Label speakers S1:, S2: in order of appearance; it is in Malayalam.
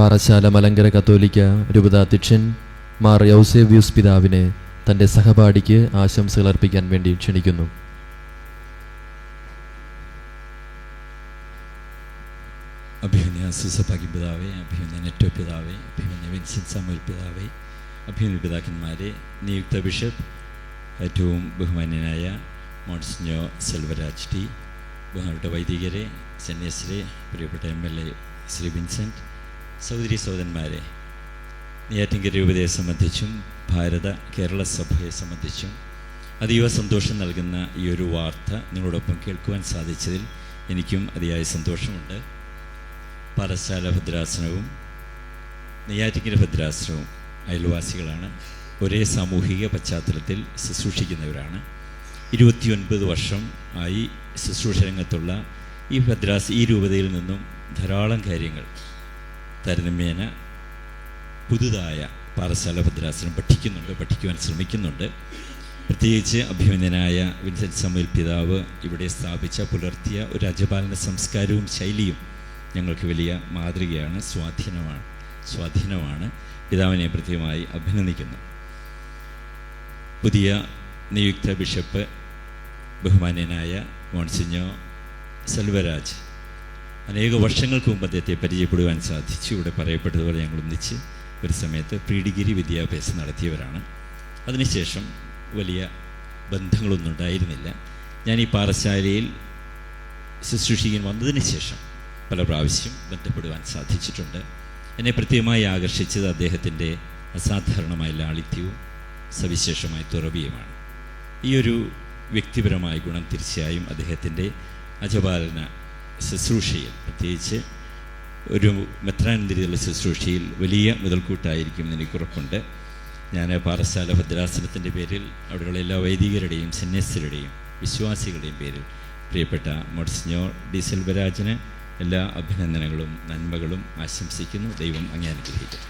S1: പാറശാല മലങ്കര കത്തോലിക്ക രൂപതാധ്യക്ഷൻ മാർ യൗസേവ്യൂസ് പിതാവിനെ തന്റെ സഹപാഠിക്ക് ആശംസകൾ അർപ്പിക്കാൻ വേണ്ടി ക്ഷണിക്കുന്നു.
S2: അഭിമന്യ അഭിമന്യ നെറ്റോ പിതാവേ അഭിമന്യ വിൻസെന്റ് സാമുൽ പിതാവേ അഭിമന്യ പിതാക്കന്മാരെ നിയുക്ത ബിഷപ്പ് ഏറ്റവും ബഹുമാന്യനായ മോൺസിഞ്ഞോ സെൽവരാജ് ടി ബഹുമാനപ്പെട്ട വൈദികരെ സന്യാസിരെ പ്രിയപ്പെട്ട M L A Shri Vincent സഹോദരി സഹോദരന്മാരെ നെയ്യാറ്റിൻകര രൂപതയെ സംബന്ധിച്ചും ഭാരത കേരള സഭയെ സംബന്ധിച്ചും അതീവ സന്തോഷം നൽകുന്ന ഈ ഒരു വാർത്ത നിങ്ങളോടൊപ്പം കേൾക്കുവാൻ സാധിച്ചതിൽ എനിക്കും അതിയായ സന്തോഷമുണ്ട്. പാറശാല ഭദ്രാസനവും നെയ്യാറ്റിങ്കര ഭദ്രാസനവും അയൽവാസികളാണ് ഒരേ സാമൂഹിക പശ്ചാത്തലത്തിൽ ശുശ്രൂഷിക്കുന്നവരാണ്. ഇരുപത്തിയൊൻപത് വർഷം ആയി ശുശ്രൂഷ രംഗത്തുള്ള ഈ ഭദ്രാസ് ഈ രൂപതയിൽ നിന്നും ധാരാളം കാര്യങ്ങൾ താരതമ്യേന പുതുതായ പാറശാല ഭദ്രാസനം പഠിക്കുന്നുണ്ട് പഠിക്കുവാൻ ശ്രമിക്കുന്നുണ്ട്. പ്രത്യേകിച്ച് അഭിമന്യനായ വിൻസെന്റ് സമൂൽ പിതാവ് ഇവിടെ സ്ഥാപിച്ച പുലർത്തിയ ഒരു അജപാലന സംസ്കാരവും ശൈലിയും ഞങ്ങൾക്ക് വലിയ മാതൃകയാണ് സ്വാധീനമാണ് സ്വാധീനമാണ്. പിതാവിനെ പ്രത്യേകമായി അഭിനന്ദിക്കുന്നു. പുതിയ നിയുക്ത ബിഷപ്പ് ബഹുമാന്യനായ മോൺസിഞ്ഞോ സെൽവരാജ് അനേക വർഷങ്ങൾക്ക് മുമ്പ് അദ്ദേഹത്തെ പരിചയപ്പെടുവാൻ സാധിച്ചു. ഇവിടെ പറയപ്പെട്ടതുപോലെ ഞങ്ങൾ ഒന്നിച്ച് ഒരു സമയത്ത് പ്രീ ഡിഗ്രി വിദ്യാഭ്യാസം നടത്തിയവരാണ്. അതിനുശേഷം വലിയ ബന്ധങ്ങളൊന്നും ഉണ്ടായിരുന്നില്ല. ഞാൻ ഈ പാറശാലയിൽ ശുശ്രൂഷിക്കാൻ വന്നതിന് ശേഷം പല പ്രാവശ്യം ബന്ധപ്പെടുവാൻ സാധിച്ചിട്ടുണ്ട്. എന്നെ പ്രത്യേകമായി ആകർഷിച്ചത് അദ്ദേഹത്തിന്റെ അസാധാരണമായ ലാളിത്യവും സവിശേഷമായ തുറവിയുമാണ്. ഈ ഒരു വ്യക്തിപരമായ ഗുണം തീർച്ചയായും അദ്ദേഹത്തിന്റെ അജപാലന ശുശ്രൂഷയിൽ പ്രത്യേകിച്ച് ഒരു മെത്രാനന്തിരിയുള്ള ശുശ്രൂഷയിൽ വലിയ മുതൽക്കൂട്ടായിരിക്കും എനിക്ക് ഉറപ്പുണ്ട് ഞാൻ പാറശാല ഭദ്രാസനത്തിന്റെ പേരിൽ അവിടെയുള്ള എല്ലാ വൈദികരുടെയും സന്യസ്തരുടെയും വിശ്വാസികളുടെയും പേരിൽ പ്രിയപ്പെട്ട മോഡ്സിഞ്ഞോർ ഡി സെൽവരാജന് എല്ലാ അഭിനന്ദനങ്ങളും നന്മകളും ആശംസിക്കുന്നു. ദൈവം അങ്ങേ അനുഗ്രഹിക്കും